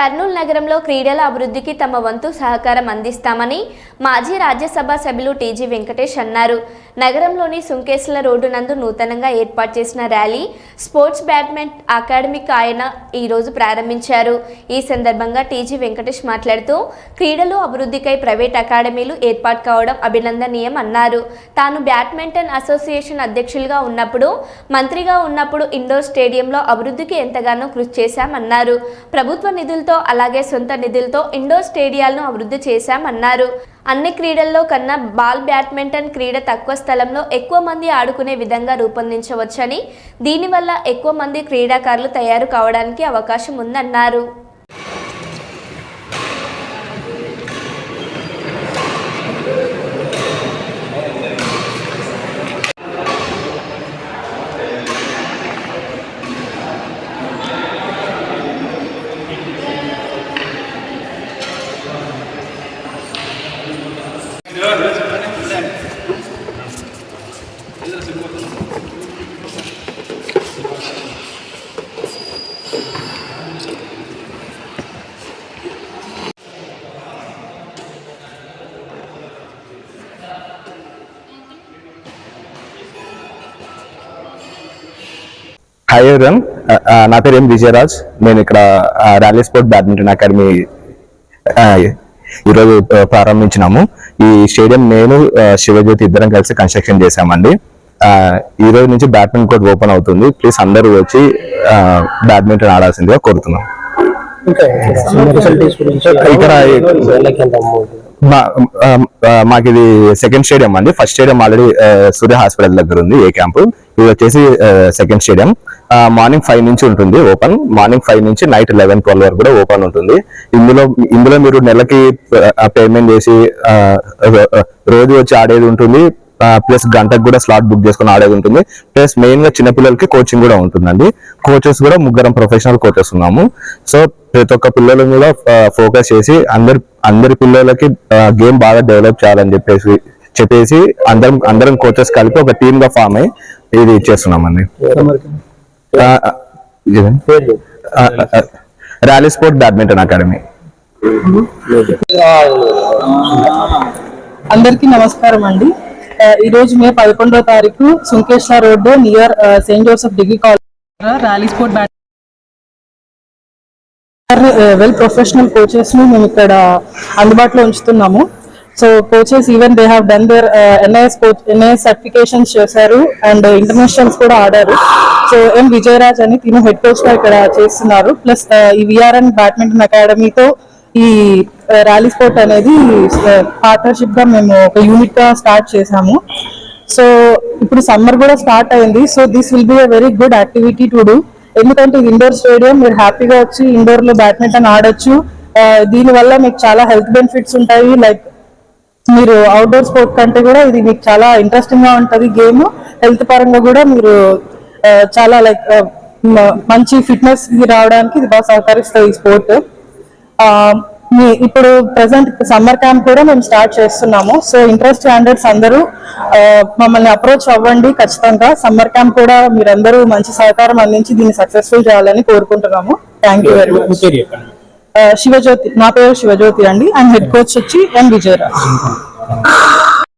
కర్నూలు నగరంలో క్రీడల అభివృద్ధికి తమ వంతు సహకారం అందిస్తామని మాజీ రాజ్యసభ సభ్యులు టీజీ వెంకటేష్ అన్నారు. నగరంలోని సుంకేశ్ల రోడ్డు నందు నూతనంగా ఏర్పాటు చేసిన ర్యాలీ స్పోర్ట్స్ బ్యాడ్మింట్ అకాడమిక్ ఆయన ఈరోజు ప్రారంభించారు. ఈ సందర్భంగా టీజీ వెంకటేష్ మాట్లాడుతూ క్రీడలు అభివృద్ధికై ప్రైవేట్ అకాడమీలు ఏర్పాటు కావడం అభినందనీయం అన్నారు. తాను బ్యాడ్మింటన్ అసోసియేషన్ అధ్యక్షులుగా ఉన్నప్పుడు మంత్రిగా ఉన్నప్పుడు ఇండోర్ స్టేడియంలో అభివృద్ధికి ఎంతగానో కృషి చేశామన్నారు. ప్రభుత్వ నిధులతో అలాగే సొంత నిధులతో ఇండోర్ స్టేడియాలను అభివృద్ధి చేశామన్నారు. అన్ని క్రీడల్లో కన్నా బాల్ బ్యాడ్మింటన్ క్రీడ తక్కువ స్థలంలో ఎక్కువ మంది ఆడుకునే విధంగా రూపొందించవచ్చని దీనివల్ల ఎక్కువ మంది క్రీడాకారులు తయారు కావడానికి అవకాశం ఉందన్నారు. హాయ్ ఎవరన్ నా పేరు ఎం విజయరాజ్. నేను ఇక్కడ ఆ, ర్యాలీ స్పోర్ట్ బ్యాడ్మింటన్ అకాడమీ ఆ, ఈరోజు ప్రారంభించినాము. ఈ స్టేడియం నేను శివజ్యోతి ఇద్దరం కలిసి కన్స్ట్రక్షన్ చేశామండి. ఈ రోజు నుంచి బ్యాడ్మింటన్ కోర్ట్ ఓపెన్ అవుతుంది. ప్లీజ్ అందరూ వచ్చి బ్యాడ్మింటన్ ఆడాల్సిందిగా కోరుతున్నాం. ఇక్కడ మాకు ఇది సెకండ్ స్టేడియం అండి. First stadium already Surya hospital దగ్గర ఉంది ఏ క్యాంపు ఇది వచ్చేసి సెకండ్ స్టేడియం మార్నింగ్ ఫైవ్ నుంచి ఉంటుంది ఓపెన్ మార్నింగ్ ఫైవ్ నుంచి నైట్ లెవెన్ ట్వెల్వ్ వరకు కూడా ఓపెన్ ఉంటుంది. ఇందులో ఇందులో మీరు నెలకి పేమెంట్ చేసి రోజు వచ్చి ఆడేది ఉంటుంది. ప్లస్ గంటకు కూడా స్లాట్ బుక్ చేసుకుని ఆడేది ఉంటుంది. ప్లస్ మెయిన్గా చిన్నపిల్లలకి కోచింగ్ కూడా ఉంటుందండి. కోచెస్ కూడా ముగ్గురం ప్రొఫెషనల్ కోచెస్ ఉన్నాము. సో ప్రతి ఒక్క పిల్లలను కూడా ఫోకస్ చేసి అందరి అందరి పిల్లలకి గేమ్ బాగా డెవలప్ చేయాలని చెప్పేసి చెప్పేసి అందరం అందరం కోచెస్ కలిపి ఒక టీమ్గా ఫామ్ అయ్యి ఇది చేస్తున్నామండి. ఆ, ఆ, ఇదే. పేరు ఆ, ఆ, ఆ, ర్యాలీ స్పోర్ట్ బ్యాడ్మింటన్ అకాడమీ అందరికీ నమస్కారం అండి. ఈ రోజు మే పదకొండో తారీఖు Sunkeshwara road near Saint Joseph degree college rally sport bat well professional కోచెస్ని మేము ఇక్కడ అందుబాటులో ఉంచుతున్నాము. So coaches even they have done their NIS coach NIS certifications చేశారు అండ్ ఇంటర్నేషనల్స్ కూడా ఆడారు. సో ఎం విజయరాజ్ అని తిను హెడ్ కోచ్గా ఇక్కడ చేస్తున్నారు. ప్లస్ uh, ఈ విఆర్ఎన్ బ్యాడ్మింటన్ అకాడమీతో ఈ uh, ర్యాలీ స్పోర్ట్ అనేది uh, పార్ట్నర్షిప్గా మేము ఒక యూనిట్గా స్టార్ట్ చేసాము సో ఇప్పుడు సమ్మర్ కూడా స్టార్ట్ అయింది. So this will be a very good activity to do ఎందుకంటే ఇండోర్ స్టేడియం మీరు హ్యాపీగా వచ్చి ఇండోర్లో బ్యాడ్మింటన్ ఆడొచ్చు. దీనివల్ల దీని వల్ల మీకు చాలా హెల్త్ బెనిఫిట్స్ ఉంటాయి. లైక్ మీరు అవుట్డోర్ స్పోర్ట్ కంటే కూడా ఇది మీకు చాలా ఇంట్రెస్టింగ్గా ఉంటది గేమ్ హెల్త్ పరంగా కూడా మీరు చాలా లైక్ మంచి ఫిట్నెస్ రావడానికి ఇది బాగా సహకరిస్తుంది ఈ స్పోర్ట్ మీ ఇప్పుడు ప్రెసెంట్ సమ్మర్ క్యాంప్ కూడా మేము స్టార్ట్ చేస్తున్నాము. సో ఇంట్రెస్ట్ స్టాండర్డ్స్ అందరూ మమ్మల్ని అప్రోచ్ అవ్వండి ఖచ్చితంగా. సమ్మర్ క్యాంప్ కూడా మీరందరూ మంచి సహకారం అందించి దీన్ని సక్సెస్ఫుల్ చేయాలని కోరుకుంటున్నాము. Thank you very much Shivajyothi నా పేరు శివజ్యోతి అండి. అండ్ హెడ్ కోచ్ వచ్చి ఎం విజయరాజ్.